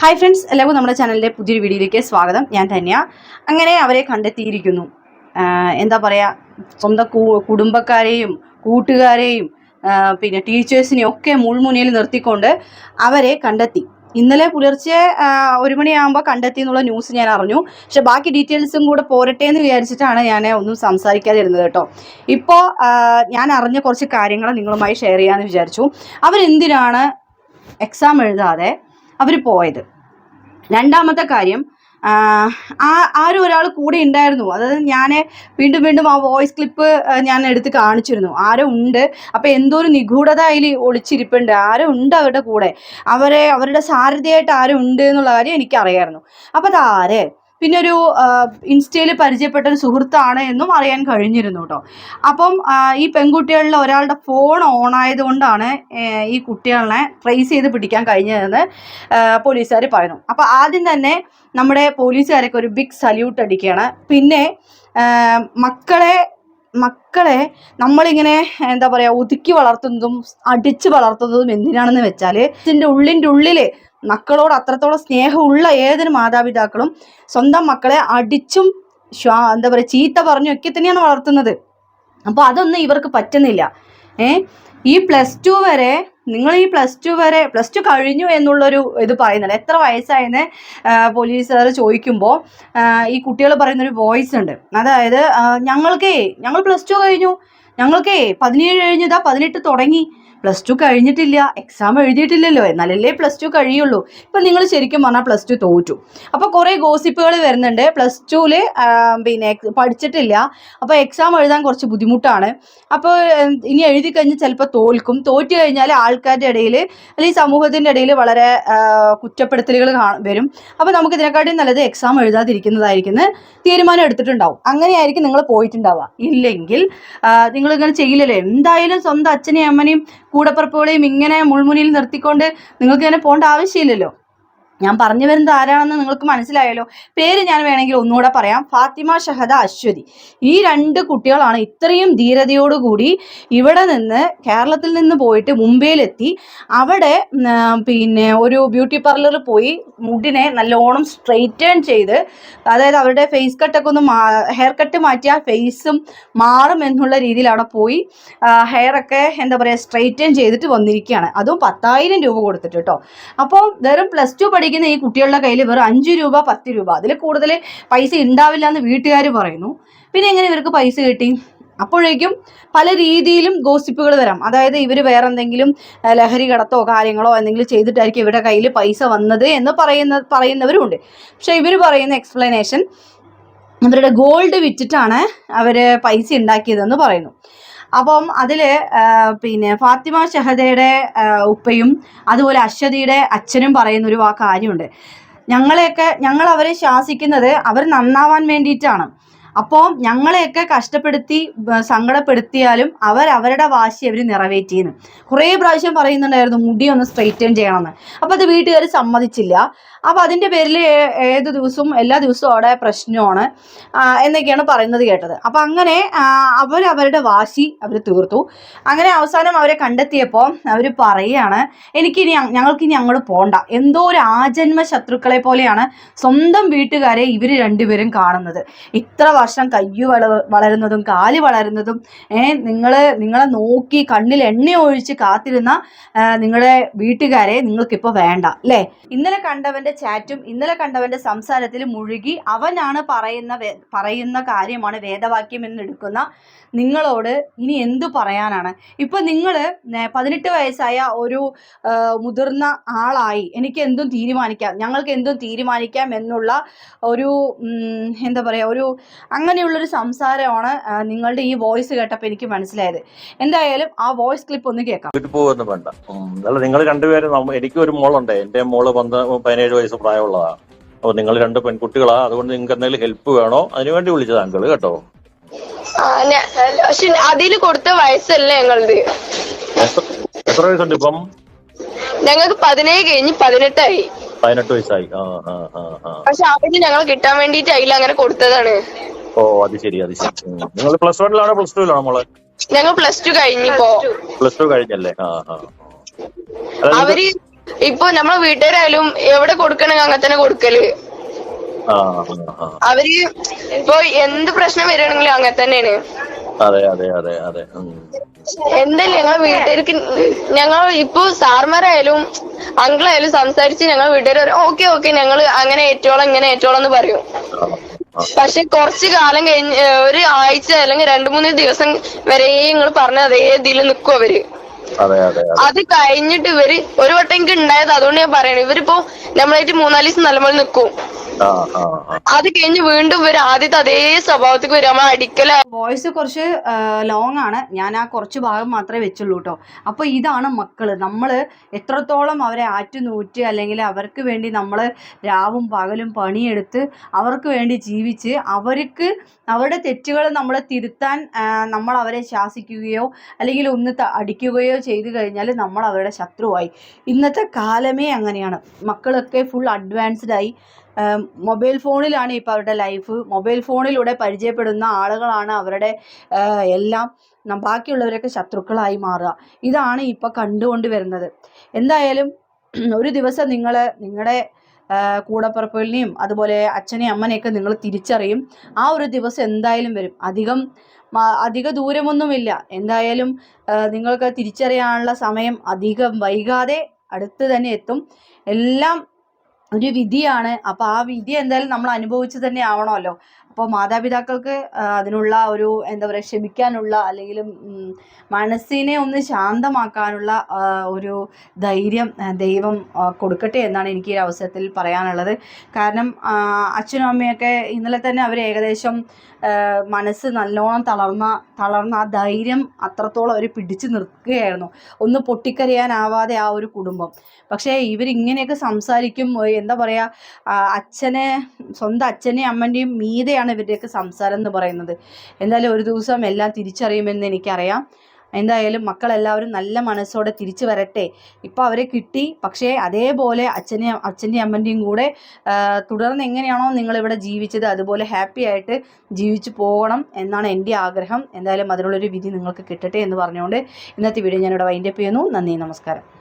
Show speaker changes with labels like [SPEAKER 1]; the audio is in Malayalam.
[SPEAKER 1] ഹായ് ഫ്രണ്ട്സ് എല്ലാവർക്കും നമ്മുടെ ചാനലിന്റെ പുതിയൊരു വീഡിയോയിലേക്ക് സ്വാഗതം. ഞാൻ ധന്യ. അങ്ങനെ അവരെ കണ്ടെത്തിയിരിക്കുന്നു. എന്താ പറയുക സ്വന്തം കുടുംബക്കാരെയും കൂട്ടുകാരെയും പിന്നെ ടീച്ചേഴ്സിനെയും ഒക്കെ മുൾമുനയിൽ നിർത്തിക്കൊണ്ട് അവരെ കണ്ടെത്തി. ഇന്നലെ പുലർച്ചെ ഒരു മണിയാകുമ്പോൾ കണ്ടെത്തി എന്നുള്ള ന്യൂസ് ഞാൻ അറിഞ്ഞു. പക്ഷെ ബാക്കി ഡീറ്റെയിൽസും കൂടെ പോരട്ടെ എന്ന് വിചാരിച്ചിട്ടാണ് ഞാൻ ഒന്നും സംസാരിക്കാതെ ഇരുന്നത് കേട്ടോ. ഇപ്പോൾ ഞാൻ അറിഞ്ഞ കുറച്ച് കാര്യങ്ങൾ നിങ്ങളുമായി ഷെയർ ചെയ്യാമെന്ന് വിചാരിച്ചു. അവരെന്തിനാണ് എക്സാം എഴുതാതെ അവർ പോയത്. രണ്ടാമത്തെ കാര്യം ആ ആരും ഒരാൾ കൂടെ ഉണ്ടായിരുന്നു അതായത് ഞാൻ വീണ്ടും വീണ്ടും ആ വോയിസ് ക്ലിപ്പ് ഞാൻ എടുത്ത് കാണിച്ചിരുന്നു. ആരോ ഉണ്ട്. അപ്പോൾ എന്തോ ഒരു നിഗൂഢത അതിൽ ഒളിച്ചിരിപ്പുണ്ട്. ആരോ ഉണ്ട് അവരുടെ കൂടെ. അവരെ അവരുടെ സാരഥിയായിട്ട് ആരും ഉണ്ട് എന്നുള്ള കാര്യം എനിക്കറിയായിരുന്നു. അപ്പോൾ അതാര്? പിന്നെ ഒരു ഇൻസ്റ്റയിൽ പരിചയപ്പെട്ട ഒരു സുഹൃത്താണ് എന്നും അറിയാൻ കഴിഞ്ഞിരുന്നു കേട്ടോ അപ്പം ഈ പെൺകുട്ടികളിൽ ഒരാളുടെ ഫോൺ ഓൺ ആയതുകൊണ്ടാണ് ഈ കുട്ടികളെ ട്രേസ് ചെയ്ത് പിടിക്കാൻ കഴിഞ്ഞതെന്ന് പോലീസുകാർ പറയുന്നു. അപ്പോൾ ആദ്യം തന്നെ നമ്മുടെ പോലീസുകാരൊക്കെ ഒരു ബിഗ് സല്യൂട്ട് അടിക്കുകയാണ്. പിന്നെ മക്കളെ മക്കളെ നമ്മളിങ്ങനെ എന്താ പറയുക ഒതുക്കി വളർത്തുന്നതും അടിച്ച് വളർത്തുന്നതും എന്തിനാണെന്ന് വെച്ചാൽ ഇതിന്റെ ഉള്ളിന്റെ ഉള്ളിൽ മക്കളോട് അത്രത്തോളം സ്നേഹമുള്ള ഏതൊരു മാതാപിതാക്കളും സ്വന്തം മക്കളെ അടിച്ചും ശ്വാ എന്താ പറയുക ചീത്ത പറഞ്ഞും ഒക്കെ തന്നെയാണ് വളർത്തുന്നത്. അപ്പോൾ അതൊന്നും ഇവർക്ക് പറ്റുന്നില്ല. ഏ? ഈ പ്ലസ് ടു വരെ നിങ്ങൾ ഈ പ്ലസ് ടു വരെ പ്ലസ് ടു കഴിഞ്ഞു എന്നുള്ളൊരു ഇത് പറയുന്നുണ്ട് എത്ര വയസ്സായെന്ന് പോലീസുകാർ ചോദിക്കുമ്പോൾ ഈ കുട്ടികൾ പറയുന്നൊരു വോയിസ് ഉണ്ട്. അതായത് ഞങ്ങൾക്കേ ഞങ്ങൾ പ്ലസ് ടു കഴിഞ്ഞു. ഞങ്ങൾക്കേ പതിനേഴ് കഴിഞ്ഞതാ പതിനെട്ട് തുടങ്ങി. പ്ലസ് ടു കഴിഞ്ഞിട്ടില്ല. എക്സാം എഴുതിയിട്ടില്ലല്ലോ. എന്നാലല്ലേ പ്ലസ് ടു കഴിയുള്ളൂ. ഇപ്പം നിങ്ങൾ ശരിക്കും പറഞ്ഞാൽ പ്ലസ് ടു തോറ്റു. അപ്പോൾ കുറേ ഗോസിപ്പുകൾ വരുന്നുണ്ട്. പ്ലസ് ടുവിൽ പിന്നെ പഠിച്ചിട്ടില്ല. അപ്പോൾ എക്സാം എഴുതാൻ കുറച്ച് ബുദ്ധിമുട്ടാണ്. അപ്പോൾ ഇനി എഴുതി കഴിഞ്ഞാൽ ചിലപ്പോൾ തോൽക്കും. തോറ്റു കഴിഞ്ഞാൽ ആൾക്കാരുടെ ഇടയിൽ അല്ലെങ്കിൽ സമൂഹത്തിന്റെ ഇടയിൽ വളരെ കുറ്റപ്പെടുത്തലുകൾ വരും. അപ്പോൾ നമുക്ക് ഇതിനെക്കാട്ടിയും നല്ലത് എക്സാം എഴുതാതിരിക്കുന്നതായിരിക്കുന്ന തീരുമാനം എടുത്തിട്ടുണ്ടാവും. അങ്ങനെയായിരിക്കും നിങ്ങൾ പോയിട്ടുണ്ടാവുക. ഇല്ലെങ്കിൽ നിങ്ങൾ ഇങ്ങനെ ചെയ്യില്ലല്ലോ? എന്തായാലും സ്വന്തം അച്ഛനെയും അമ്മനെയും കൂടപ്പിറപ്പുകളെയും ഇങ്ങനെ മുൾമുനയിൽ നിർത്തിക്കൊണ്ട് നിങ്ങൾക്ക് തന്നെ പോകേണ്ട ആവശ്യമില്ലല്ലോ. ഞാൻ പറഞ്ഞു വരുന്നത് ആരാണെന്ന് നിങ്ങൾക്ക് മനസ്സിലായല്ലോ. പേര് ഞാൻ വേണമെങ്കിൽ ഒന്നുകൂടെ പറയാം. ഫാത്തിമ ഷഹദ അശ്വതി. ഈ രണ്ട് കുട്ടികളാണ് ഇത്രയും ധീരതയോടുകൂടി ഇവിടെ നിന്ന് കേരളത്തിൽ നിന്ന് പോയിട്ട് മുംബൈയിലെത്തി. അവിടെ പിന്നെ ഒരു ബ്യൂട്ടി പാർലറിൽ പോയി മുടിനെ നല്ലോണം സ്ട്രെയിറ്റേൺ ചെയ്ത് അതായത് അവരുടെ ഫേസ് കട്ടൊക്കെ ഒന്ന് ഹെയർ കട്ട് മാറ്റിയാൽ ഫേസും മാറും എന്നുള്ള രീതിയിൽ അവിടെ പോയി ഹെയറൊക്കെ എന്താ പറയുക സ്ട്രെയിറ്റേൺ ചെയ്തിട്ട് വന്നിരിക്കുകയാണ്. അതും പത്തായിരം രൂപ കൊടുത്തിട്ട് കേട്ടോ. അപ്പോൾ വെറും പ്ലസ് ടു പഠിക്കുന്ന ഈ കുട്ടികളുടെ കയ്യിൽ വെറും അഞ്ച് രൂപ പത്ത് രൂപ. അതിൽ കൂടുതൽ പൈസ ഉണ്ടാവില്ല എന്ന് വീട്ടുകാർ പറയുന്നു. പിന്നെ എങ്ങനെ ഇവർക്ക് പൈസ കിട്ടി? അപ്പോഴേക്കും പല രീതിയിലും ഗോസിപ്പുകൾ വരാം. അതായത് ഇവർ വേറെ എന്തെങ്കിലും ലഹരി കടത്തോ കാര്യങ്ങളോ എന്തെങ്കിലും ചെയ്തിട്ടായിരിക്കും ഇവരുടെ കയ്യിൽ പൈസ വന്നത് എന്ന് പറയുന്ന പറയുന്നവരുമുണ്ട്. പക്ഷേ ഇവർ പറയുന്ന എക്സ്പ്ലനേഷൻ അവരുടെ ഗോൾഡ് വിറ്റിട്ടാണ് അവർ പൈസ ഉണ്ടാക്കിയതെന്ന് പറയുന്നു. അപ്പം അതിൽ പിന്നെ ഫാത്തിമ ഷഹദയുടെ ഉപ്പയും അതുപോലെ അശ്വതിയുടെ അച്ഛനും പറയുന്ന ഒരു കാര്യമുണ്ട്. ഞങ്ങളെയൊക്കെ ഞങ്ങൾ അവരെ ശാസിക്കുന്നത് അവർ നന്നാവാൻ വേണ്ടിയിട്ടാണ്. അപ്പോൾ ഞങ്ങളെയൊക്കെ കഷ്ടപ്പെടുത്തി സങ്കടപ്പെടുത്തിയാലും അവർ അവരുടെ വാശി അവർ നിറവേറ്റിയെന്ന്. കുറേ പ്രാവശ്യം പറയുന്നുണ്ടായിരുന്നു മുടി ഒന്ന് സ്ട്രെയിറ്റൻ ചെയ്യണമെന്ന്. അപ്പോൾ അത് വീട്ടുകാർ സമ്മതിച്ചില്ല. അപ്പോൾ അതിന്റെ പേരിൽ ഏത് ദിവസവും എല്ലാ ദിവസവും അവിടെ പ്രശ്നമാണ് എന്നൊക്കെയാണ് പറയുന്നത് കേട്ടത്. അപ്പോൾ അങ്ങനെ അവർ അവരുടെ വാശി അവർ തീർത്തു. അങ്ങനെ അവസാനം അവരെ കണ്ടെത്തിയപ്പോൾ അവർ പറയുകയാണ് എനിക്കിനി ഞങ്ങൾക്ക് ഞങ്ങൾക്കിനി അങ്ങോട്ട് പോകണ്ട എന്തോ ഒരു ആജന്മ ശത്രുക്കളെ പോലെയാണ് സ്വന്തം വീട്ടുകാരെ ഇവർ രണ്ടുപേരും കാണുന്നത്. ഇത്ര വർഷം കയ്യു വള വളരുന്നതും കാൽ വളരുന്നതും ഏ നിങ്ങൾ നിങ്ങളെ നോക്കി കണ്ണിൽ എണ്ണ ഒഴിച്ച് കാത്തിരുന്ന നിങ്ങളുടെ വീട്ടുകാരെ നിങ്ങൾക്കിപ്പോൾ വേണ്ട അല്ലേ? ഇന്നലെ കണ്ടവന്റെ ചാറ്റും ഇന്നലെ കണ്ടവന്റെ സംസാരത്തിൽ മുഴുകി അവനാണ് പറയുന്ന പറയുന്ന കാര്യമാണ് വേദവാക്യം എന്നെടുക്കുന്ന നിങ്ങളോട് ഇനി എന്തു പറയാനാണ്? ഇപ്പൊ നിങ്ങൾ പതിനെട്ട് വയസ്സായ ഒരു മുതിർന്ന ആളായി. എനിക്ക് എന്തും തീരുമാനിക്കാം. ഞങ്ങൾക്ക് എന്തും തീരുമാനിക്കാം എന്നുള്ള ഒരു എന്താ പറയുക ഒരു അങ്ങനെയുള്ളൊരു സംസാരമാണ് നിങ്ങളുടെ ഈ വോയിസ് കേട്ടപ്പോൾ എനിക്ക് മനസ്സിലായത്. എന്തായാലും ആ വോയിസ് ക്ലിപ്പ് ഒന്ന് കേൾക്കാം.
[SPEAKER 2] പോകുമെന്ന് വേണ്ട. അല്ല നിങ്ങൾ രണ്ടുപേരും നമ്മ- എനിക്ക് ഒരു മോളുണ്ട്. എന്റെ മോൾ പന്ത് പതിനേഴ് വയസ്സ് പ്രായമുള്ളതാ. അപ്പൊ നിങ്ങൾ രണ്ട് പെൺകുട്ടികളാ. അതുകൊണ്ട് നിങ്ങൾക്ക് എന്തെങ്കിലും ഹെൽപ്പ് വേണോ? അതിനുവേണ്ടി വിളിച്ചത് അങ്കിൾ കേട്ടോ.
[SPEAKER 3] പക്ഷെ അതിൽ കൊടുത്ത വയസ്സല്ലേ ഞങ്ങളത്
[SPEAKER 2] എത്ര എത്ര വയസ്സുണ്ട് ഇപ്പം?
[SPEAKER 3] ഞങ്ങൾക്ക് പതിനേഴ് കഴിഞ്ഞ് പതിനെട്ടായി.
[SPEAKER 2] പതിനെട്ട് വയസ്സായി. ആ ആ ആ ആ.
[SPEAKER 3] പക്ഷെ അവർ ഞങ്ങൾ കിട്ടാൻ വേണ്ടിട്ട് അതിൽ അങ്ങനെ കൊടുത്തതാണ്.
[SPEAKER 2] ഓ അത് ശരി അത് ശരി. നിങ്ങൾ പ്ലസ് വണ്ണിലാണോ പ്ലസ് ടുവിലാണോ മോളെ
[SPEAKER 3] ഞങ്ങൾ പ്ലസ് ടു കഴിഞ്ഞിപ്പോ
[SPEAKER 2] പ്ലസ് ടു കഴിഞ്ഞല്ലേ ആ ആ.
[SPEAKER 3] അവർ ഇപ്പൊ നമ്മളെ വീട്ടുകാരായാലും എവിടെ കൊടുക്കണെങ്കിൽ അങ്ങനെ തന്നെ കൊടുക്കൽ
[SPEAKER 2] ആ ആ, ആ.
[SPEAKER 3] അവർ ഇപ്പൊ എന്ത് പ്രശ്നം വരികയാണെങ്കിലും അങ്ങനെ തന്നെയാണ്
[SPEAKER 2] അതെ അതെ അതെ അതെ ഉം.
[SPEAKER 3] എന്തല്ലേ ഞങ്ങളെ വീട്ടുകാർക്ക് ഞങ്ങൾ ഇപ്പൊ സാർമാരായാലും അങ്കിളായാലും സംസാരിച്ച് ഞങ്ങൾ വീട്ടുകാർ ഓക്കെ ഓക്കെ ഞങ്ങൾ അങ്ങനെ ഏറ്റോളം ഇങ്ങനെ ഏറ്റോളം എന്ന് പറയും
[SPEAKER 2] ആ.
[SPEAKER 3] പക്ഷെ കുറച്ച് കാലം കഴിഞ്ഞ് ഒരു ആഴ്ച അല്ലെങ്കിൽ രണ്ടു മൂന്ന് ദിവസം വരെ നിങ്ങൾ പറഞ്ഞ അതേ ഇതിൽ നിൽക്കും അവർ.
[SPEAKER 2] അതെ അതെ അതെ.
[SPEAKER 3] അത് കഴിഞ്ഞിട്ട് ഇവർ ഒരു വട്ടം എനിക്ക് ഉണ്ടായത് അതുകൊണ്ട് ഞാൻ പറയണേ. ഇവരിപ്പോ നമ്മളായിട്ട് മൂന്നാൽ ദിവസം നല്ലപോലെ നിൽക്കും
[SPEAKER 2] ആ ആ ആ.
[SPEAKER 3] അത് കഴിഞ്ഞ് വീണ്ടും ഇവർ ആദ്യത്തെ അതേ സ്വഭാവത്തിൽ വരും. നമ്മൾ അടിക്കല
[SPEAKER 1] വോയിസ് കുറച്ച് ലോങ് ആണ്. ഞാൻ ആ കുറച്ച് ഭാഗം മാത്രമേ വെച്ചുള്ളൂ കേട്ടോ അപ്പോൾ ഇതാണ് മക്കൾ. നമ്മൾ എത്രത്തോളം അവരെ ആറ്റുനൂറ്റ് അല്ലെങ്കിൽ അവർക്ക് വേണ്ടി നമ്മൾ രാവും പകലും പണിയെടുത്ത് അവർക്ക് വേണ്ടി ജീവിച്ച് അവർക്ക് അവരുടെ തെറ്റുകൾ നമ്മൾ തിരുത്താൻ നമ്മൾ അവരെ ശാസിക്കുകയോ അല്ലെങ്കിൽ ഒന്ന് അടിക്കുകയോ ചെയ്തു കഴിഞ്ഞാൽ നമ്മൾ അവരുടെ ശത്രുവായി. ഇന്നത്തെ കാലമേ അങ്ങനെയാണ്. മക്കളൊക്കെ ഫുൾ അഡ്വാൻസ്ഡ് ആയി. മൊബൈൽ ഫോണിലാണ് ഇപ്പോൾ അവരുടെ ലൈഫ് മൊബൈൽ ഫോണിലൂടെ പരിചയപ്പെടുന്ന ആളുകളാണ് അവരുടെ എല്ലാം ബാക്കിയുള്ളവരൊക്കെ ശത്രുക്കളായി മാറുക. ഇതാണ് ഇപ്പോൾ കണ്ടുകൊണ്ട് വരുന്നത്. എന്തായാലും ഒരു ദിവസം നിങ്ങൾ നിങ്ങളുടെ കൂടപ്പിറപ്പുകളിനെയും അതുപോലെ അച്ഛനെയും അമ്മനെയൊക്കെ നിങ്ങൾ തിരിച്ചറിയും. ആ ഒരു ദിവസം എന്തായാലും വരും. അധികം അധിക ദൂരമൊന്നുമില്ല. എന്തായാലും നിങ്ങൾക്ക് തിരിച്ചറിയാനുള്ള സമയം അധികം വൈകാതെ അടുത്ത് തന്നെ എത്തും. എല്ലാം ഒരു വിധിയാണ്. അപ്പോൾ ആ വിധി എന്തായാലും നമ്മൾ അനുഭവിച്ച് തന്നെ ആവണമല്ലോ. അപ്പോൾ മാതാപിതാക്കൾക്ക് അതിനുള്ള ഒരു എന്താ പറയുക ക്ഷമിക്കാനുള്ള അല്ലെങ്കിൽ മനസ്സിനെ ഒന്ന് ശാന്തമാക്കാനുള്ള ഒരു ധൈര്യം ദൈവം കൊടുക്കട്ടെ എന്നാണ് എനിക്ക് ഈ അവസരത്തിൽ പറയാനുള്ളത്. കാരണം അച്ഛനും അമ്മയൊക്കെ ഇന്നലെ തന്നെ അവർ ഏകദേശം മനസ്സ് നല്ലോണം തളർന്ന തളർന്ന ആ ധൈര്യം അത്രത്തോളം അവർ പിടിച്ചു നിർത്തുകയായിരുന്നു. ഒന്ന് പൊട്ടിക്കരയാനാവാതെ ആ ഒരു കുടുംബം. പക്ഷേ ഇവരിങ്ങനെയൊക്കെ സംസാരിക്കും എന്താ പറയുക അച്ഛനെ സ്വന്തം അച്ഛനെയും അമ്മന്റെയും മീതെയാണ് ഇവരുടെയൊക്കെ സംസാരം എന്ന് പറയുന്നത്? എന്തായാലും ഒരു ദിവസം എല്ലാം തിരിച്ചറിയുമെന്ന് എനിക്കറിയാം. എന്തായാലും മക്കളെല്ലാവരും നല്ല മനസ്സോടെ തിരിച്ചു വരട്ടെ. ഇപ്പോൾ അവരെ കിട്ടി. പക്ഷേ അതേപോലെ അച്ഛനെയും അച്ഛന്റെയും അമ്മന്റെയും കൂടെ തുടർന്ന് എങ്ങനെയാണോ നിങ്ങളിവിടെ ജീവിച്ചത് അതുപോലെ ഹാപ്പി ആയിട്ട് ജീവിച്ചു പോകണം എന്നാണ് എന്റെ ആഗ്രഹം. എന്തായാലും അതിനുള്ളൊരു വിധി നിങ്ങൾക്ക് കിട്ടട്ടെ എന്ന് പറഞ്ഞുകൊണ്ട് ഇന്നത്തെ വീഡിയോ ഞാനിവിടെ വൈൻഡപ്പ് ചെയ്യുന്നു. നന്ദി നമസ്കാരം.